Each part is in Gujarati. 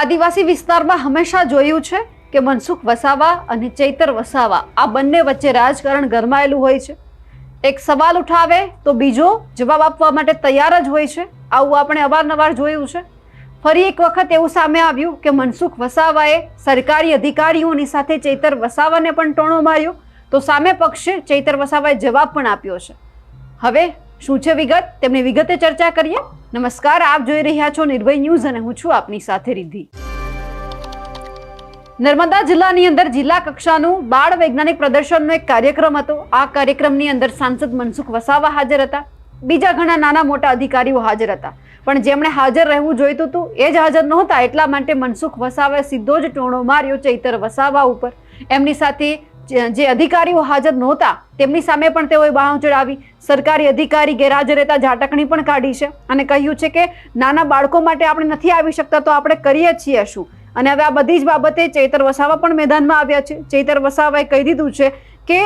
આદિવાસી વિસ્તારમાં હંમેશા જોયું છે કે મનસુખ વસાવા અને ચૈતર વસાવા આ બંને વચ્ચે રાજકારણ ગરમાયેલું હોય છે. એક સવાલ ઉઠાવે તો બીજો જવાબ આપવા માટે તૈયાર જ હોય છે. આવું આપણે અવારનવાર જોયું છે. ફરી એક વખત એવું સામે આવ્યું કે મનસુખ વસાવાએ સરકારી અધિકારીઓની સાથે ચૈતર વસાવાને પણ ટોણો માર્યો તો સામે પક્ષે ચૈતર વસાવાએ જવાબ પણ આપ્યો છે. હવે શું છે વિગત? તેમની વિગતે ચર્ચા કરીએ. નમસ્કાર, આપ જોઈ રહ્યા છો નિર્ભય ન્યૂઝ અને હું છું આપની સાથે રિદ્ધિ. નર્મદા જિલ્લાની અંદર જિલ્લા કક્ષાનું બાળ વૈજ્ઞાનિક પ્રદર્શનનો એક કાર્યક્રમ હતો. આ કાર્યક્રમની અંદર સાંસદ મનસુખ વસાવા હાજર હતા. બીજા ઘણા નાના મોટા અધિકારીઓ હાજર હતા. પણ જેમણે હાજર રહેવું જોઈતું હતું, એ જ હાજર નહોતા. એટલા માટે મનસુખ વસાવાએ સીધો જ ટોણો માર્યો ચૈતર વસાવા ઉપર. એમની સાથે જે અધિકારીઓ હાજર નહોતા, તેમની સામે પણ તેઓએ બહાવ ચડાવી. સરકારી અધિકારી ગેરહાજર રહેતા ઝાટકણી પણ કાઢી છે અને કહ્યું છે કે નાના બાળકો માટે આપણે નથી આવી શકતા તો આપણે કરીએ છીએ શું? અને હવે આ બધી જ બાબતે ચૈતર વસાવા પણ મેદાનમાં આવ્યા છે. ચૈતર વસાવાએ કહી દીધું છે કે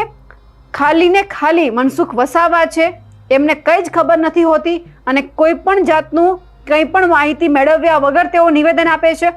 ખાલી ને ખાલી મનસુખ વસાવા છે, એમને કંઈ જ ખબર નથી હોતી અને કોઈ પણ જાતનું કંઈ પણ માહિતી મેળવ્યા વગર તેઓ નિવેદન આપે છે.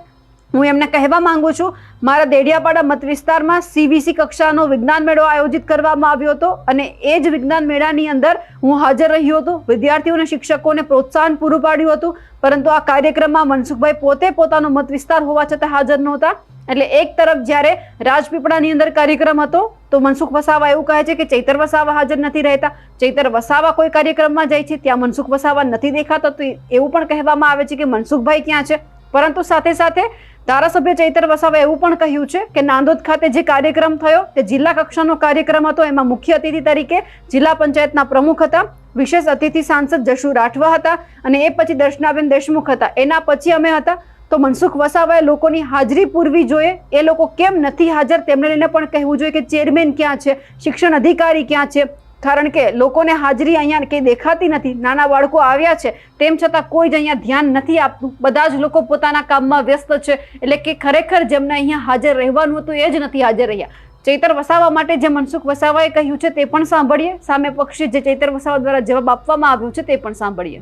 હું એમને કહેવા માંગુ છું, મારા દેડિયાપાડા મત વિસ્તારમાં સીબીસી કક્ષાનો વિજ્ઞાન મેળો આયોજિત કરવામાં આવ્યો હતો અને એ જ વિજ્ઞાન મેળાની અંદર હું હાજર રહ્યો હતો. વિદ્યાર્થીઓ અને શિક્ષકોને પ્રોત્સાહન પૂરું પાડ્યું હતું, પરંતુ આ કાર્યક્રમમાં મનસુખભાઈ પોતે પોતાનો મત વિસ્તાર હોવા છતાં હાજર નહોતા. એટલે એક તરફ જ્યારે રાજપીપળાની અંદર કાર્યક્રમ હતો, તો મનસુખ વસાવા એવું કહે છે કે ચૈતર વસાવા હાજર નથી રહેતા. ચૈતર વસાવા કોઈ કાર્યક્રમમાં જાય છે, ત્યાં મનસુખ વસાવા નથી દેખાતા, તો એવું પણ કહેવામાં આવે છે કે મનસુખભાઈ ક્યાં છે? પરંતુ સાથે સાથે ધારાસભ્ય ચૈતર વસાવાએ એવું પણ કહ્યું છે કે નાંદોદ ખાતે જે કાર્યક્રમ થયો, તે જિલ્લા કક્ષાનો કાર્યક્રમ હતો. એમાં મુખ્ય અતિથિ તરીકે જિલ્લા પંચાયતના પ્રમુખ હતા, વિશેષ અતિથિ સાંસદ જશુ રાઠવા હતા અને એ પછી દર્શનાબેન દેશમુખ હતા. એના પછી અમે હતા. તો મનસુખ વસાવાએ લોકોની હાજરી પૂરવી જોઈએ. એ લોકો કેમ નથી હાજર? તેમને લઈને પણ કહેવું જોઈએ કે ચેરમેન ક્યાં છે? શિક્ષણ અધિકારી ક્યાં છે? કારણ કે લોકોને હાજરી અહીંયા કંઈ દેખાતી નથી. નાના બાળકો આવ્યા છે. તેમ છતાં કોઈ જ અહીંયા ધ્યાન નથી આપતું. બધા જ લોકો પોતાના કામમાં વ્યસ્ત છે. એટલે કે ખરેખર જેમને અહીંયા હાજર રહેવાનું હતું એ જ નથી હાજર રહ્યા. ચૈતર વસાવા માટે જે મનસુખ વસાવાએ કહ્યું છે તે પણ સાંભળીએ. સામે પક્ષે જે ચૈતર વસાવા દ્વારા જવાબ આપવામાં આવ્યો છે તે પણ સાંભળીએ.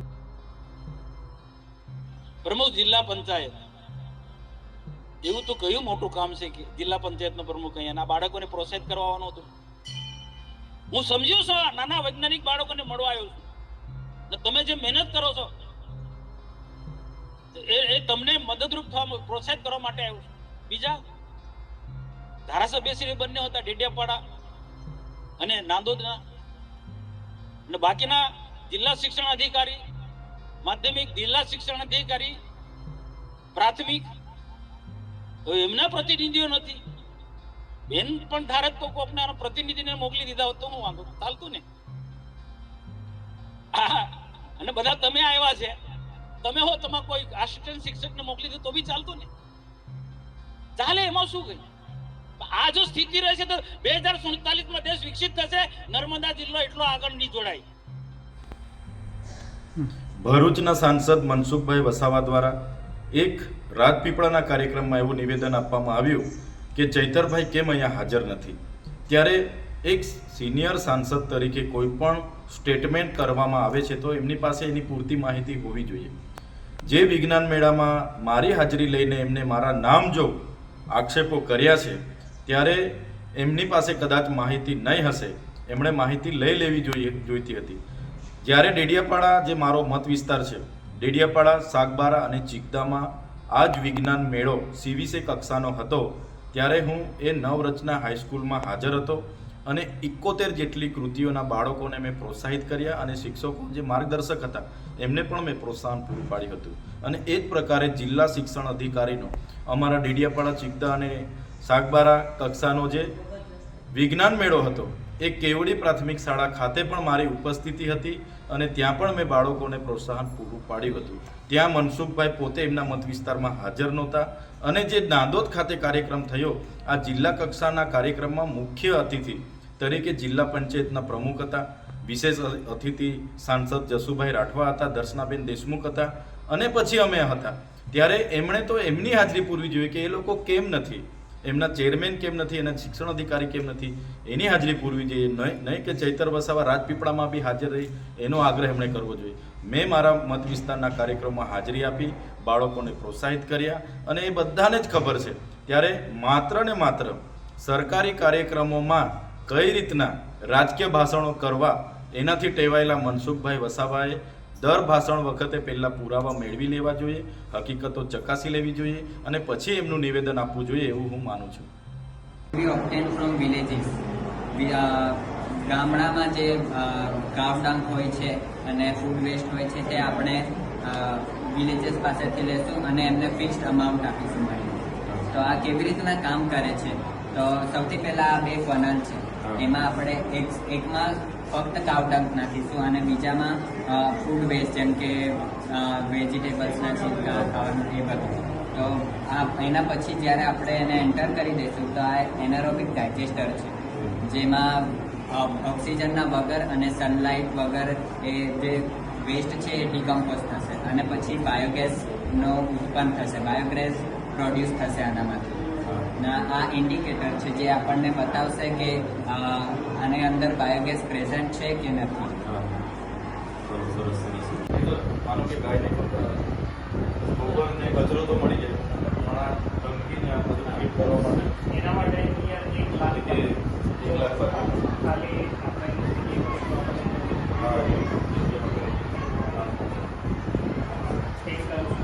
પ્રમુખ જિલ્લા પંચાયત. એવું તો કયું મોટું કામ છે કે જિલ્લા પંચાયતનો પ્રમુખ અહીંયા? બાળકોને પ્રોત્સાહિત કરવાનું હતું. હું સમજ્યો છું નાના વૈજ્ઞાનિક બાળકોને મળવા આવ્યો છું. તમે જે મહેનત કરો છો એ તમને મદદરૂપ થવા પ્રોત્સાહિત કરવા માટે આવ્યો છું. બીજા ધારાસભ્ય શ્રી બંને હતા, ડેડિયાપાડા અને નાંદોદના. અને બાકીના જિલ્લા શિક્ષણ અધિકારી, માધ્યમિક જિલ્લા શિક્ષણ અધિકારી, પ્રાથમિક. એમના પ્રતિનિધિઓ નથી. બેન પણ ધારક તો કોકના પ્રતિનિધિને મોકલી દીધા હોત તો હું વાંધો ચાલતું ને. અને બધા તમે આવ્યા છે. તમે હો તમે કોઈ આસિસ્ટન્ટ શિક્ષકને મોકલી દો તો બી ચાલતું ને. ચાલે, એમાં શું ગઈ આ જો સ્થિતિ રહેશે તો બે હજાર સુડતાલીસમાં દેશ વિકસિત થશે. નર્મદા જિલ્લો એટલો આગળ નહીં જોડાય. ભરૂચના સાંસદ મનસુખભાઈ વસાવા દ્વારા એક રાજપીપળાના કાર્યક્રમમાં એવું નિવેદન આપવામાં આવ્યું કે ચૈતરભાઈ કેમ અહીંયા હાજર નથી? ત્યારે એક સિનિયર સાંસદ તરીકે કોઈ પણ સ્ટેટમેન્ટ કરવામાં આવે છે તો એમની પાસે એની પૂરતી માહિતી હોવી જોઈએ. જે વિજ્ઞાન મેળામાં મારી હાજરી લઈને એમને મારા નામ જો આક્ષેપો કર્યા છે, ત્યારે એમની પાસે કદાચ માહિતી નહીં હશે. એમણે માહિતી લઈ લેવી જોઈએ, જોઈતી હતી. જ્યારે ડેડિયાપાડા જે મારો મત વિસ્તાર છે, ડેડિયાપાડા, સાગબારા અને ચિકદામાં આ જ વિજ્ઞાન મેળો સીવીસે કક્ષાનો હતો ત્યારે હું એ નવરચના હાઈસ્કૂલમાં હાજર હતો અને એકોતેર જેટલી કૃતિઓના બાળકોને મેં પ્રોત્સાહિત કર્યા અને શિક્ષકો જે માર્ગદર્શક હતા, એમને પણ મેં પ્રોત્સાહન પૂરું પાડ્યું હતું. અને એ જ પ્રકારે જિલ્લા શિક્ષણ અધિકારીનો, અમારા ડેડિયાપાડા ચિકદા અને સાગબારા કક્ષાનો જે વિજ્ઞાન મેળો હતો, એ કેવડી પ્રાથમિક શાળા ખાતે પણ મારી ઉપસ્થિતિ હતી. અને ત્યાં પણ મેં બાળકોને પ્રોત્સાહન પૂરું પાડ્યું હતું. ત્યાં મનસુખભાઈ પોતે એમના મત વિસ્તારમાં હાજર નહોતા અને જે નાંદોદ ખાતે કાર્યક્રમ થયો, આ જિલ્લા કક્ષાના કાર્યક્રમમાં મુખ્ય અતિથિ તરીકે જિલ્લા પંચાયતના પ્રમુખ હતા, વિશેષ અતિથિ સાંસદ જસુભાઈ રાઠવા હતા, દર્શનાબેન દેશમુખ હતા અને પછી અમે હતા. ત્યારે એમણે તો એમની હાજરી પૂરવી જોઈએ કે એ લોકો કેમ નથી. એમના ચેરમેન કેમ નથી, એના શિક્ષણ અધિકારી કેમ નથી, એની હાજરી પૂરવી જોઈએ. નહીં નહીં કે ચૈતર વસાવા રાજપીપળામાં બી હાજર રહી, એનો આગ્રહ એમણે કરવો જોઈએ. મેં મારા મત વિસ્તારના કાર્યક્રમમાં હાજરી આપી, બાળકોને પ્રોત્સાહિત કર્યા અને એ બધાને જ ખબર છે ત્યારે માત્ર ને માત્ર સરકારી કાર્યક્રમોમાં કઈ રીતના રાજકીય ભાષણો કરવા, એનાથી ટેવાયેલા મનસુખભાઈ વસાવાએ દર ભાષણ વખતે પહેલાં પુરાવા મેળવી લેવા જોઈએ હકીકતો ચકાસી લેવી જોઈએ અને પછી એમનું નિવેદન આપવું જોઈએ એવું હું માનું છું. વી ઓપ્ટેન ફ્રોમ વિલેજીસ ગામડામાં જે કાવ ડંક હોય છે અને ફૂડ વેસ્ટ હોય છે તે આપણે વિલેજીસ પાસેથી લેશું અને એમને ફિક્સ્ડ અમાઉન્ટ આપીશું મળીને તો આ કેવી રીતના કામ કરે છે? તો સૌથી પહેલા આ બે ફનલ છે. એમાં આપણે એક એકમાં ફક્ત કાવડંક નાખીશું અને બીજામાં ફૂડ વેસ્ટ જેમ કે વેજીટેબલ્સના છીટકા ખાવાનું એ બધું. તો આ એના પછી જ્યારે આપણે એને એન્ટર કરી દઈશું, તો આ એનારોબિક ડાયજેસ્ટર છે. જેમાં ઓક્સિજનના વગર અને સનલાઇટ વગર એ જે વેસ્ટ છે એ ડિકમ્પોઝ થશે. અને પછી બાયોગેસનો ઉત્પન્ન થશે. બાયોગેસ પ્રોડ્યુસ થશે આનામાંથી. ના, આ ઇન્ડિકેટર છે જે આપણને બતાવશે કે આની અંદર બાયોગેસ પ્રેઝન્ટ છે કે નથી. કચરો તો મળી જાય પણ આ ગંદકીને આ બધું ફિટ કરવા માટે એના માટે અહીંયા એક લાખ કે એક લાખ પચાસ. ખાલી આપણે એક વસ્તુ આપણે હા, એ જગ્યામાં હા. take કરશું.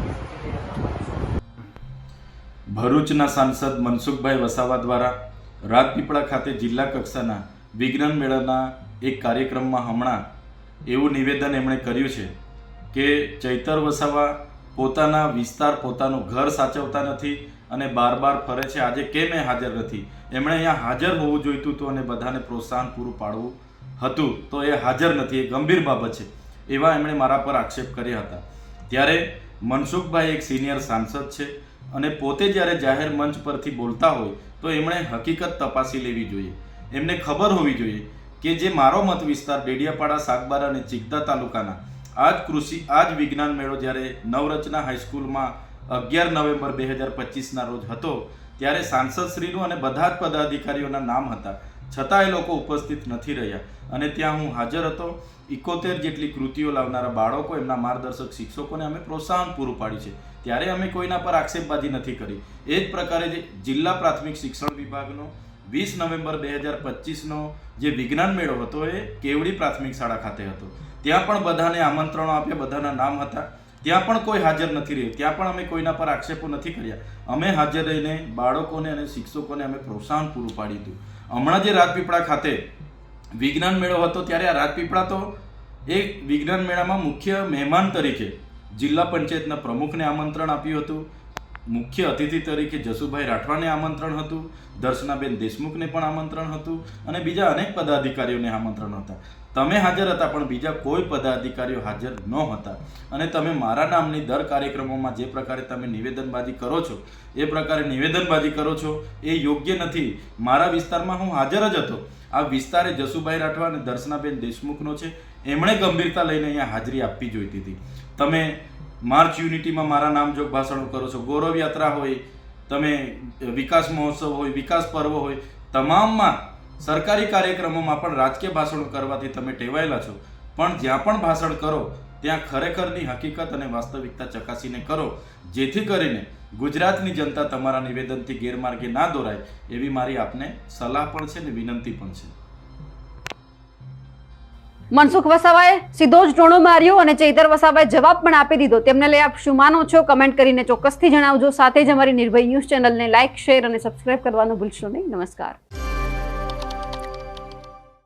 ભરૂચના સાંસદ મનસુખભાઈ વસાવા દ્વારા રાજપીપળા ખાતે જિલ્લા કક્ષાના વિજ્ઞાન મેળાના એક કાર્યક્રમમાં હમણાં એવું નિવેદન એમણે કર્યું છે કે ચૈતર વસાવા પોતાના વિસ્તાર, પોતાનું ઘર સાચવતા નથી અને બાર બાર ફરે છે. આજે કેમ એ હાજર નથી? એમણે અહીંયા હાજર હોવું જોઈતું હતું અને બધાને પ્રોત્સાહન પૂરું પાડવું હતું. તો એ હાજર નથી, એ ગંભીર બાબત છે, એવા એમણે મારા પર આક્ષેપ કર્યા હતા. ત્યારે મનસુખભાઈ એક સિનિયર સાંસદ છે. અને પોતે જ્યારે જાહેર મંચ પરથી બોલતા હોય, તો એમણે હકીકત તપાસી લેવી જોઈએ. એમને ખબર હોવી જોઈએ કે જે મારો મત વિસ્તાર ડેડિયાપાડા, સાગબારા અને ચિગદા તાલુકાના આ જ કૃષિ આ જ વિજ્ઞાન મેળો જ્યારે નવરચના હાઈસ્કૂલમાં અગિયાર નવેમ્બર બે હજાર પચીસના રોજ હતો, ત્યારે સાંસદશ્રીનું અને બધા જ પદાધિકારીઓના નામ હતા. છતાં એ લોકો ઉપસ્થિત નથી રહ્યા. અને ત્યાં હું હાજર હતો. ઇકોતેર જેટલી કૃતિઓ લાવનારા બાળકો એમના માર્ગદર્શક શિક્ષકોને અમે પ્રોત્સાહન પૂરું પાડ્યું છે. ત્યારે અમે કોઈના પર આક્ષેપબાજી નથી કરી. એ જ પ્રકારે જિલ્લા પ્રાથમિક શિક્ષણ વિભાગનો વીસ નવેમ્બર બે હજાર પચીસનો જે વિજ્ઞાન મેળો હતો એ કેવડી પ્રાથમિક શાળા ખાતે હતો. ત્યાં પણ બધાને આમંત્રણો આપ્યા, બધાના નામ હતા. ત્યાં પણ કોઈ હાજર નથી રહ્યું. ત્યાં પણ અમે કોઈના પર આક્ષેપો નથી કર્યા. અમે હાજર રહીને બાળકોને અને શિક્ષકોને અમે પ્રોત્સાહન પૂરું પાડ્યું હતું. હમણાં જે રાજપીપળા ખાતે વિજ્ઞાન મેળો હતો, ત્યારે આ રાજપીપળા તો એ વિજ્ઞાન મેળામાં મુખ્ય મહેમાન તરીકે જિલ્લા પંચાયતના પ્રમુખને આમંત્રણ આપ્યું હતું. મુખ્ય અતિથિ તરીકે જસુભાઈ રાઠવાને આમંત્રણ હતું, દર્શનાબેન દેશમુખને પણ આમંત્રણ હતું અને બીજા અનેક પદાધિકારીઓને આમંત્રણ હતા. તમે હાજર હતા પણ બીજા કોઈ પદાધિકારીઓ હાજર ન હતા. અને તમે મારા નામની દર કાર્યક્રમોમાં જે પ્રકારે તમે નિવેદનબાજી કરો છો, એ પ્રકારે નિવેદનબાજી કરો છો, એ યોગ્ય નથી. મારા વિસ્તારમાં હું હાજર જ હતો. આ વિસ્તાર એ જસુભાઈ રાઠવા અને દર્શનાબેન દેશમુખનો છે, એમણે ગંભીરતા લઈને અહીંયા હાજરી આપવી જોઈતી હતી. તમે માર્ચ યુનિટીમાં મારા નામજોગ ભાષણો કરો છો ગૌરવ યાત્રા હોય, તમે વિકાસ મહોત્સવ હોય, વિકાસ પર્વ હોય, તમામમાં સરકારી કાર્યક્રમોમાં પણ રાજકીય ભાષણો કરવાથી તમે ટેવાયેલા છો. પણ જ્યાં પણ ભાષણ કરો, ત્યાં ખરેખરની હકીકત અને વાસ્તવિકતા ચકાસીને કરો. જેથી કરીને ગુજરાતની જનતા તમારા નિવેદનથી ગેરમાર્ગે ના દોરાય, એવી મારી આપને સલાહ પણ છે ને વિનંતી પણ છે. મનસુખ વસાવાએ સીધો જ ટોણો માર્યો અને ચૈતર વસાવાએ જવાબ પણ આપી દીધો. તેમને લઈ આપ શું માનો છો? કમેન્ટ કરીને ચોક્કસથી જણાવજો. સાથે જ અમારી નિર્ભય ન્યૂઝ ચેનલને લાઇક શેર અને સબસ્ક્રાઇબ કરવાનું ભૂલશો નહીં. નમસ્કાર.